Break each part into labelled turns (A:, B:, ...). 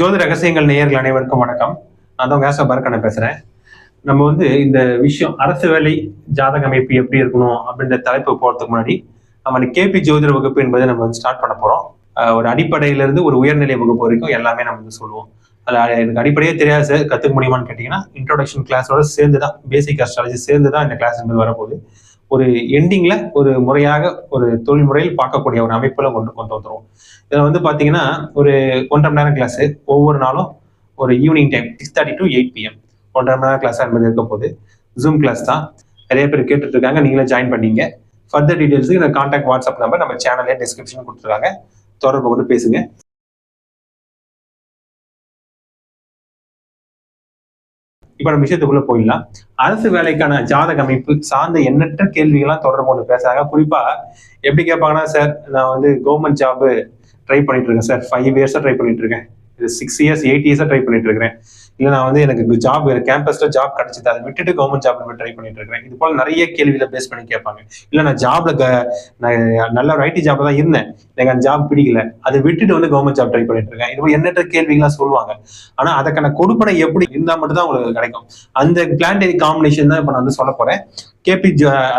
A: ஜோதி ரகசியங்கள் நேயர்கள் அனைவருக்கும் வணக்கம். நான் தான் வேச பரக்கனை பேசுறேன். நம்ம வந்து இந்த விஷயம் அரசு வேலை ஜாதக அமைப்பு எப்படி இருக்கணும் அப்படின்ற தலைப்பு போறதுக்கு முன்னாடி நம்ம கேபி ஜோதிட வகுப்பு என்பதை நம்ம வந்து ஸ்டார்ட் பண்ண போறோம். ஒரு அடிப்படையில இருந்து ஒரு உயர்நிலை வகுப்பு வரைக்கும் எல்லாமே நம்ம வந்து சொல்லுவோம். அதில் எனக்கு அடிப்படையே தெரியாது சார். கற்றுக்க முடியுமான்னு கேட்டிங்கன்னா இன்ட்ரோடக்ஷன் கிளாஸோட சேர்ந்து தான் பேசிக் அஸ்ட்ராலஜி சேர்ந்து தான் இந்த கிளாஸ் என்பது வரப்போகுது. ஒரு எண்டிங்ல ஒரு முறையாக ஒரு தொழில் முறையில் பார்க்கக்கூடிய ஒரு அமைப்புல கொண்டு கொண்டு வந்துருவோம். இதில் வந்து பார்த்தீங்கன்னா ஒரு ஒன்றரை மணி நேரம் கிளாஸ் ஒவ்வொரு நாளும் ஒரு evening time six thirty to eight PM ஒன்றரை மணி நேரம் கிளாஸ் என்பது இருக்க போகுது. ஜூம் கிளாஸ் தான். நிறைய பேர் கேட்டுட்டு இருக்காங்க நீங்களே ஜாயின் பண்ணீங்க. ஃபர்தர் டீடைல்ஸுக்கு இந்த கான்டாக்ட் வாட்ஸ்அப் நம்பர் நம்ம சேனல்லே டிஸ்கிரிப்ஷன் கொடுத்துருக்காங்க. தொடர்பு கொண்டு பேசுங்க. இப்போ நம்ம விஷயத்துக்குள்ள போயிடலாம். அரசு வேலைக்கான ஜாதக அமைப்பு சார்ந்த எண்ணற்ற கேள்விகள்லாம் தொடர்பு கொண்டு பேசுறாங்க. குறிப்பா எப்படி கேட்பாங்கன்னா சார் நான் வந்து கவர்மெண்ட் ஜாப் ட்ரை பண்ணிட்டு இருக்கேன் சார். ஃபைவ் இயர்ஸா ட்ரை பண்ணிட்டு இருக்கேன். இது சிக்ஸ் இயர்ஸ் எயிட் இயர்ஸாக ட்ரை பண்ணிட்டு இருக்கிறேன் இல்லை நான் வந்து எனக்கு ஜாப் கேம்பஸில் ஜாப் கிடைச்சது அதை விட்டுட்டு கவர்மெண்ட் ஜாப் ட்ரை பண்ணிட்டு இருக்கிறேன் இது போல நிறைய கேள்வியில் பேஸ் பண்ணி கேட்பாங்க. இல்லை நான் ஜாப்ல நான் நல்ல ஒரு ஐடி ஜாப்ல தான் இருந்தேன். எனக்கு அந்த ஜாப் பிடிக்கல. அதை விட்டுட்டு வந்து கவர்மெண்ட் ஜாப் ட்ரை பண்ணிட்டு இருக்கேன் இது போல எண்ணற்ற கேள்விகள்லாம் சொல்லுவாங்க. ஆனால் அதுக்கான கொடுப்பனை எப்படி இருந்தால் மட்டும் தான் உங்களுக்கு கிடைக்கும். அந்த பிளான்டரி காம்பினேஷன் தான் இப்போ நான் வந்து சொல்ல போறேன். கேபி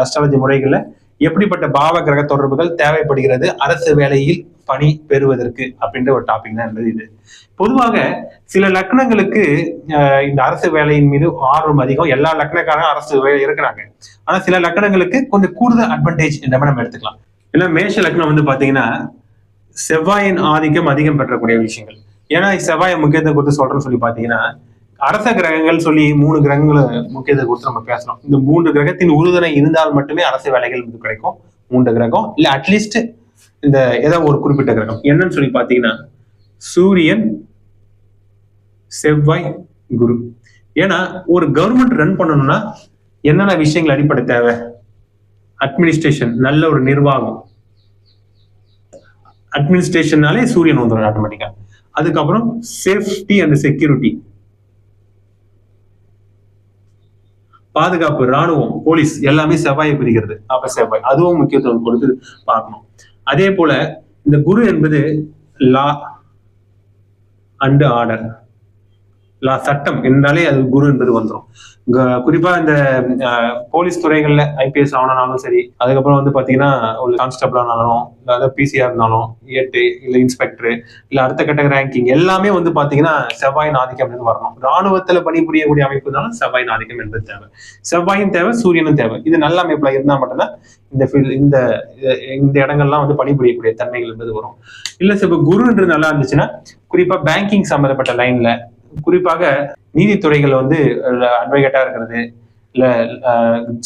A: அஸ்ட்ராலஜி முறைகளில் எப்படிப்பட்ட பாவ கிரக தொடர்புகள் தேவைப்படுகிறது? அரசு வேலையில் பணி பெறுவதற்கு அப்படின்ற ஒரு டாபிக் தான் இருந்தது இது. பொதுவாக சில லக்னங்களுக்கு இந்த அரசு வேலையின் மீது ஆர்வம் அதிகம். எல்லா லக்னக்காரங்க அரசு வேலை இருக்கிறாங்க. ஆனா சில லக்னங்களுக்கு கொஞ்சம் கூடுதல் அட்வான்டேஜ் இந்த மாதிரி நம்ம எடுத்துக்கலாம். ஏன்னா மேஷ லக்னம் வந்து பாத்தீங்கன்னா செவ்வாயின் ஆதிக்கம் அதிகம் பெற்றக்கூடிய விஷயங்கள். ஏன்னா செவ்வாயை முக்கியத்துவம் கொடுத்து சொல்றேன்னு சொல்லி பாத்தீங்கன்னா அரச கிரகங்கள் சொல்லி மூணு கிரகங்களை முக்கியத்துவம் கொடுத்து நம்ம பேசுறோம் இந்த மூன்று கிரகத்தின் உறுதுணை இருந்தால் மட்டுமே அரசு வேலைகள் வந்து கிடைக்கும். மூன்று கிரகம் இல்ல அட்லீஸ்ட் இந்த ஏதோ ஒரு குறிப்பிட்ட கிரகம். என்னன்னு சொல்லி பாத்தீங்கன்னா சூரியன் செவ்வாய் குரு. ஏன்னா ஒரு கவர்மெண்ட் ரன் பண்ணணும்னா என்னென்ன விஷயங்கள் அடிப்படை தேவை? அட்மினிஸ்ட்ரேஷன் நல்ல ஒரு நிர்வாகம். அட்மினிஸ்ட்ரேஷன்னாலே சூரியன் வந்துடும் ஆட்டோமேட்டிக்கா அதுக்கப்புறம் சேஃப்டி அண்ட் செக்யூரிட்டி பாதுகாப்பு ராணுவம் போலீஸ் எல்லாமே செவ்வாயை பிரிக்கிறது. அப்ப செவ்வாய் அதுவும் முக்கியத்துவம் கொடுத்து பார்க்கணும். அதே போல இந்த குரு என்பது லா அண்டு ஆர்டர் சட்டம் என்றாலே அது குரு என்பது வந்துடும் குறிப்பா இந்த போலீஸ் துறைகள்ல ஐபிஎஸ் ஆகணும்னாலும் சரி அதுக்கப்புறம் வந்து பாத்தீங்கன்னா ஒரு கான்ஸ்டபிள் ஆனாலும் இல்லாத பிசிஆர் இருந்தாலும் ஏட்டு இல்ல இன்ஸ்பெக்டர் இல்ல அடுத்த கட்ட ரேங்கிங் எல்லாமே வந்து பாத்தீங்கன்னா செவ்வாயின் ஆதிக்கம் என்று வரணும். ராணுவத்துல பணிபுரியக்கூடிய அமைப்பு தான் செவ்வாயின் ஆதிக்கம் என்பது தேவை. செவ்வாயும் தேவை சூரியனும் தேவை. இது நல்ல அமைப்புல இருந்தா மட்டும்தான் இந்த field- இந்த இந்த இடங்கள்லாம் வந்து பணிபுரியக்கூடிய தன்மைகள் என்பது வரும். இல்ல சார் இப்ப குருன்றது நல்லா இருந்துச்சுன்னா குறிப்பா பேங்கிங் சம்பந்தப்பட்ட லைன்ல குறிப்பாக நீதித்துறைகள் வந்து அட்வொகேட்டா இருக்கிறது இல்ல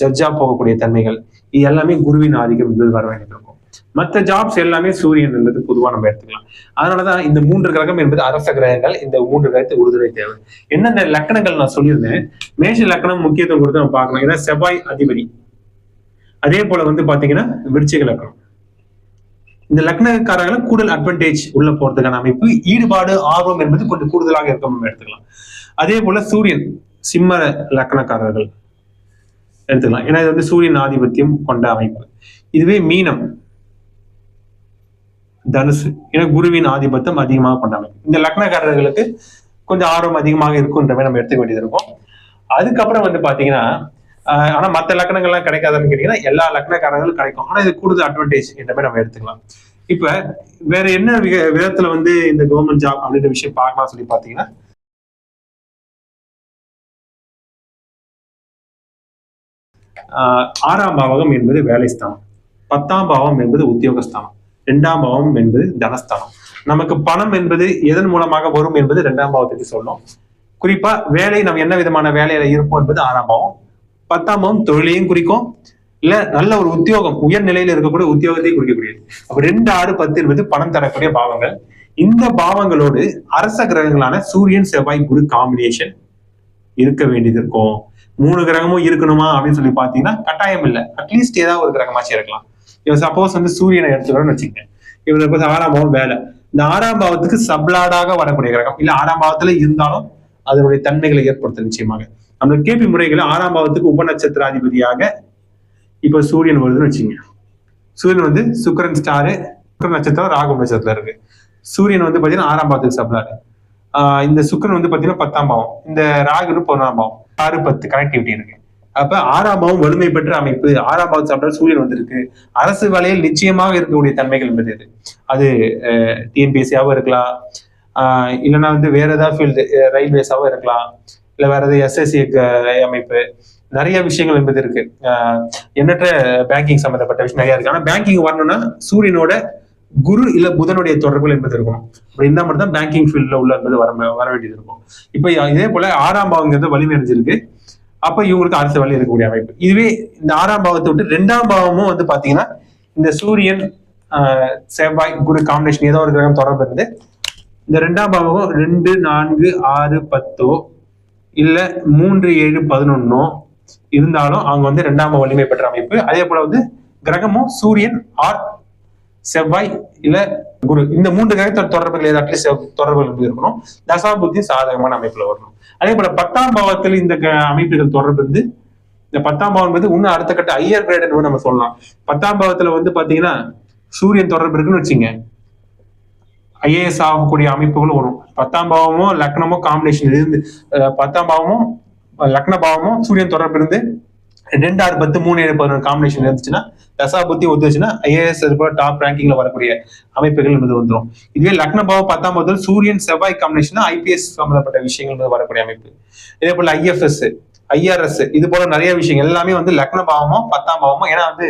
A: ஜட்ஜா போகக்கூடிய தன்மைகள் இது எல்லாமே குருவின் ஆதிக்கம் என்பது வர வேண்டியது இருக்கும் மற்ற ஜாப்ஸ் எல்லாமே சூரியன் என்பது பொதுவா நம்ம எடுத்துக்கலாம். அதனாலதான் இந்த மூன்று கிரகம் என்பது அரச கிரகங்கள் இந்த மூன்று கிரகத்தை உறுதுணை தேவை என்னென்ன லக்கணங்கள் நான் சொல்லியிருந்தேன் மேஷ லக்கணம் முக்கியத்துவம் கொடுத்து நம்ம பார்க்கணும். ஏன்னா செவ்வாய் அதிபதி. அதே போல வந்து பாத்தீங்கன்னா விருச்சிக லக்கணம். இந்த லக்னக்காரர்களை கூடுதல் அட்வான்டேஜ் உள்ள போறதுக்கான அமைப்பு ஈடுபாடு ஆர்வம் என்பது கொஞ்சம் கூடுதலாக இருக்க நம்ம எடுத்துக்கலாம். அதே போல சூரியன் சிம்ம லக்னக்காரர்கள் எடுத்துக்கலாம். ஏன்னா இது வந்து சூரியன் ஆதிபத்தியம் கொண்ட அமைப்பு. இதுவே மீனம் தனுசு ஏன்னா குருவின் ஆதிபத்தியம் அதிகமாக கொண்ட அமைப்பு. இந்த லக்னக்காரர்களுக்கு கொஞ்சம் ஆர்வம் அதிகமாக இருக்குன்ற மாதிரி நம்ம எடுத்துக்க வேண்டியது இருக்கும். அதுக்கப்புறம் வந்து பாத்தீங்கன்னா ஆனா மத்த லக்கணங்கள்லாம் கிடைக்காதுன்னு கேட்டீங்கன்னா எல்லா லக்கணக்காரங்களும் கிடைக்கும். ஆனா இது கூடுதல் அட்வான்டேஜ் என்ற மாதிரி நம்ம எடுத்துக்கலாம். இப்ப வேற என்ன விதத்துல வந்து இந்த கவர்மெண்ட் ஜாப் அப்படின்ற விஷயம் பார்க்கலாம் சொல்லி பாத்தீங்கன்னா ஆஹ் ஆறாம் பாவகம் என்பது வேலை ஸ்தானம் பத்தாம் பாவம் என்பது உத்தியோகஸ்தானம். இரண்டாம் பாவம் என்பது தனஸ்தானம். நமக்கு பணம் என்பது எதன் மூலமாக வரும் என்பது இரண்டாம் பாவத்துக்கு சொல்லும். குறிப்பா வேலை நம்ம என்ன விதமான வேலையில இருப்போம் என்பது ஆறாம் பாவம். பத்தாம் பாவம் தொழிலையும் குறிக்கும் இல்ல நல்ல ஒரு உத்தியோகம் உயர்நிலையில இருக்கக்கூடிய உத்தியோகத்தையும் குறிக்கக்கூடியது. அப்ப ரெண்டு ஆறு பத்து என்பது பணம் தரக்கூடிய பாவங்கள். இந்த பாவங்களோடு அரச கிரகங்களான சூரியன் செவ்வாய் குரு காம்பினேஷன் இருக்க வேண்டியது இருக்கும். மூணு கிரகமும் இருக்கணுமா அப்படின்னு சொல்லி பாத்தீங்கன்னா கட்டாயம் இல்லை. அட்லீஸ்ட் ஏதாவது ஒரு கிரகமாச்சு இருக்கலாம். இவன் சப்போஸ் வந்து சூரியனை எடுத்துக்கிறோம்னு வச்சுக்கேன் இவர் சப்போஸ் ஆறாம் பாவம் வேலை. இந்த ஆறாம் பாவத்துக்கு சப்ளாடாக வரக்கூடிய கிரகம் இல்ல ஆறாம் பாவத்துல இருந்தாலும் அதனுடைய தன்மைகளை ஏற்படுத்த நிச்சயமாக. நம்ம கேபி முறைகளை ஆறாம் பாவத்துக்கு உபநட்சத்திராதிபதியாக இப்ப சூரியன் வருதுன்னு வச்சுங்க சூரியன் வந்து சுக்கிரன் ஸ்டாரு சுக்கிரன் நட்சத்திரம் ராகு நட்சத்திரம் இருக்கு. சூரியன் வந்து பாத்தீங்கன்னா ஆறாம் பாவத்துக்கு சாப்பிடாரு ஆஹ் இந்த சுக்கிரன் வந்து பாத்தீங்கன்னா பத்தாம் பாவம். இந்த ராகுன்னு பதினொன்றாம் பாவம். ஆறு பத்து கனெக்டிவிட்டி இருக்கு. அப்ப ஆறாம் பாவம் வலிமை பெற்ற அமைப்பு. ஆறாம் பாவத்து சாப்பிட்டா சூரியன் வந்திருக்கு. அரசு வேலையில் நிச்சயமாக இருக்கக்கூடிய தன்மைகள் என்பது இது அது டிஎன்பிஎஸ்சியாவும் இருக்கலாம். ஆஹ் இல்லைன்னா வந்து வேற ஏதாவது ஃபீல்டு ரயில்வேஸாவும் இருக்கலாம். இல்லை வேற எது எஸ்எஸ்சி அமைப்பு நிறைய விஷயங்கள் என்பது இருக்கு. எண்ணற்ற பேங்கிங் சம்பந்தப்பட்ட விஷயம் நிறைய இருக்கு. ஆனா பேங்கிங் வரணும்னா சூரியனோட குரு இல்ல புதனுடைய தொடர்புகள் என்பது இருக்கணும். அப்படி இந்த மட்டும் தான் பேங்கிங் ஃபீல்ட்ல உள்ள என்பது வர வர வேண்டியது இருக்கும். இப்போ இதே போல ஆறாம் பாவங்கிறது வலிமை அடைஞ்சிருக்கு அப்ப இவங்களுக்கு அரசு வழி இருக்கக்கூடிய அமைப்பு. இதுவே இந்த ஆறாம் பாவத்தை விட்டு ரெண்டாம் பாவமும் வந்து பாத்தீங்கன்னா இந்த சூரியன் செவ்வாய் குரு காம்பினேஷன் ஏதோ ஒரு கிரகம் தொடர்பு இருந்து இந்த ரெண்டாம் பாவமும் ரெண்டு நான்கு ஆறு பத்தோ இல்ல மூன்று ஏழு பதினொன்னோ இருந்தாலும் அவங்க வந்து ரெண்டாம் வலிமை பெற்ற அமைப்பு. அதே போல வந்து கிரகமும் சூரியன் ஆர் செவ்வாய் இல்ல குரு. இந்த மூன்று கிரகத்தோட தொடர்புகள் ஏதாச்சும் தொடர்புகள் இருக்கணும். தசா புத்தி சாதகமான அமைப்புல வரணும். அதே போல பத்தாம் பாவத்தில் இந்த க- அமைப்புகள் தொடர்பு இருந்து இந்த பத்தாம் பாவம் வந்து இன்னும் அடுத்த கட்ட ஐயர் கிரேட் நம்ம சொல்லலாம். பத்தாம் பாவத்துல வந்து பாத்தீங்கன்னா சூரியன் தொடர்பு இருக்குன்னு வச்சுங்க. ஐஏஎஸ் ஆகக்கூடிய அமைப்புகளும் வரும். பத்தாம் பாவமும் லக்னமும் காம்பினேஷன் இருந்து பத்தாம் பாவமும் லக்ன பாவமும் சூரியன் தொடர்பு இருந்து ரெண்டு ஆறு பத்து மூணு ஏழு பதினொன்று காம்பினேஷன் இருந்துச்சுன்னா தசா புத்தி ஒத்துச்சுன்னா ஐஏஎஸ் போல டாப் ரேங்கிங்ல வரக்கூடிய அமைப்புகள் என்பது வந்துடும் இதுவே லக்ன பாவம் பத்தாம் பாவத்தில் சூரியன் செவ்வாய் காம்பினேஷன் ஐபிஎஸ் சம்பந்தப்பட்ட விஷயங்கள் வரக்கூடிய அமைப்பு. இதே போல ஐஎஃப்எஸ் ஐஆர்எஸ் இது போல நிறைய விஷயங்கள். எல்லாமே வந்து லக்ன பாவமும் பத்தாம் பாவமும் ஏன்னா வந்து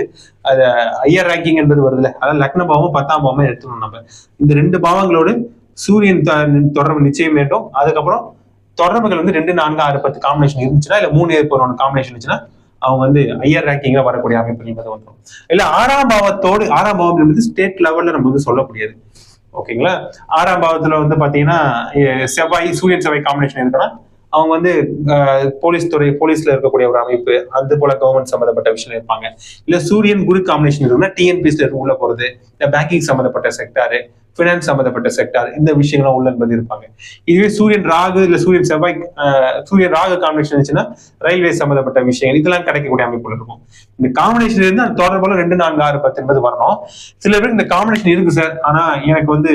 A: அது ஐயர் ரேங்கிங் என்பது வருதுல்ல. அதாவது லக்ன பாவமும் பத்தாம் பாவமும் எடுத்துக்கணும் நம்ம. இந்த ரெண்டு பாவங்களோடு சூரியன் தொடர்பு நிச்சயம் வேண்டும். அதுக்கப்புறம் தொடர்புகள் வந்து ரெண்டு நான்கு ஆறு பத்து காம்பினேஷன் இருந்துச்சுன்னா இல்ல மூணு ஏழு பதினொன்று காம்பினேஷன் இருந்துச்சுன்னா அவங்க வந்து ஐயர் ரேங்கிங்ல வரக்கூடிய அமைப்புகள் என்பது வந்துடும். இல்ல ஆறாம் பாவத்தோடு ஆறாம் பாவம் என்பது ஸ்டேட் லெவல்ல நம்ம வந்து சொல்லக்கூடியது. ஓகேங்களா? ஆறாம் பாவத்துல வந்து பாத்தீங்கன்னா செவ்வாய் சூரியன் செவ்வாய் காம்பினேஷன் இருக்குன்னா அவங்க வந்து போலீஸ் துறை போலீஸ்ல இருக்கக்கூடிய ஒரு அமைப்பு அது போல கவர்மெண்ட் சம்பந்தப்பட்ட விஷயம் இருப்பாங்க. இல்ல சூரியன் குரு காம்பினேஷன் இருக்குன்னா டிஎன்பிஎஸ்ல உள்ள போறது இந்த பேங்கிங் சம்பந்தப்பட்ட செக்டாரு பினான்ஸ் சம்பந்தப்பட்ட செக்டார் இந்த விஷயங்கள்லாம் உள்ள என்பது இருப்பாங்க. இதுவே சூரியன் ராகு இல்ல சூரியன் செவ்வாய் சூரியன் ராகு காம்பினேஷன் இருந்துச்சுன்னா ரயில்வே சம்பந்தப்பட்ட விஷயங்கள் இதெல்லாம் கிடைக்கக்கூடிய அமைப்புகள் இருக்கும். இந்த காம்பினேஷன் இருந்து அந்த தொடர்பால ரெண்டு நான்கு ஆறு பத்து என்பது வரணும். சில பேர் இந்த காம்பினேஷன் இருக்கு சார் ஆனா எனக்கு வந்து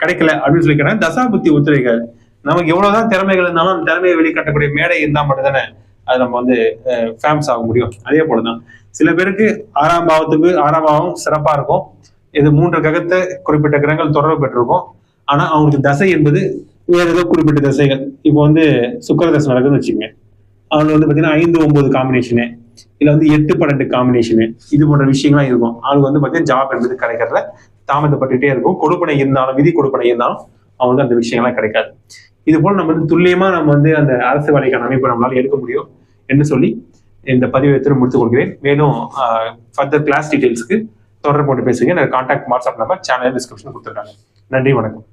A: கிடைக்கல அப்படின்னு சொல்லி கேட்டா தசா ஒத்துழைக்காது நமக்கு எவ்வளவுதான் திறமைகள் இருந்தாலும் அந்த திறமையை வெளிக்காட்டக்கூடிய மேடை இருந்தால் மட்டும்தானே அது நம்ம வந்து ஃபேம்ஸ் ஆக முடியும். அதே போலதான். சில பேருக்கு ஆறாம் பாவத்துக்கு ஆறாம் பாவம் சிறப்பா இருக்கும். இது மூன்று கிரகத்தை குறிப்பிட்ட கிரகங்கள் தொடர்பு பெற்றிருக்கும். ஆனா அவங்களுக்கு தசை என்பது வேற ஏதோ குறிப்பிட்ட தசைகள். இப்போ வந்து சுக்கர தசை நடக்குதுன்னு வச்சுக்கோங்க. அவங்க வந்து பாத்தீங்கன்னா ஐந்து ஒன்பது காம்பினேஷனு இல்ல வந்து எட்டு பன்னெண்டு காம்பினேஷனு இது போன்ற விஷயங்கள்லாம் இருக்கும். அவங்களுக்கு வந்து பாத்தீங்கன்னா ஜாப் என்பது கிடைக்கிறதுல தாமதப்பட்டுட்டே இருக்கும். கொடுப்பனை இருந்தாலும் விதி கொடுப்பனை இருந்தாலும் அவங்களுக்கு அந்த விஷயங்கள்லாம் கிடைக்காது. இது போல நம்ம வந்து துல்லியமா நம்ம வந்து அந்த அரசு வேலைக்கான அமைப்பு நம்மளால எடுக்க முடியும் என்று சொல்லி இந்த பதிவை எடுத்து முடித்துக் கொள்கிறேன். மேலும் ஃபர்தர் கிளாஸ் டீடைல்ஸ்க்கு தொடர்பு கொண்டு பேசுங்க எனக்கு contact WhatsApp number channel description கொடுத்துருக்காங்க. நன்றி வணக்கம்.